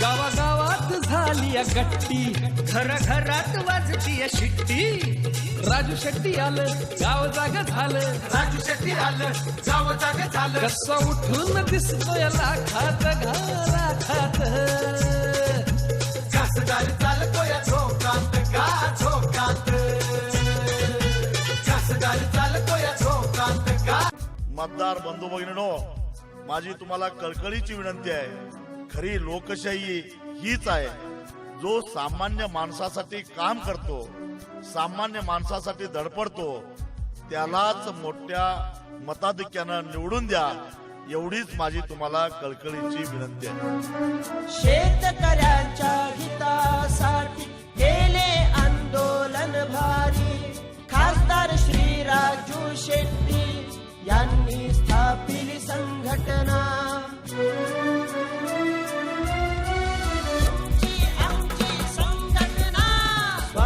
गावागावात झाली गट्टी. घर घरात वाजतीय शिट्टी. राजू शेट्टी आलं गाव जाग झालं. राजू शेट्टी आलं जाव जाग झालं. कसं उठून दिसतोय लाखात घराखात. घासदार चालतो या झोकांत गा झोकांत घासदार चालतो या झोकांत गा. मतदार बंधू भगिनीनो माझी तुम्हाला कळकळीची विनंती आहे. खरी लोकशाही हीच आहे. जो सामान्य माणसासाठी काम करतो सामान्य माणसासाठी धडपडतो त्यालाच मोठ्या मताधिक्यानं निवडून द्या एवढीच माझी तुम्हाला कळकळीची विनंती आहे.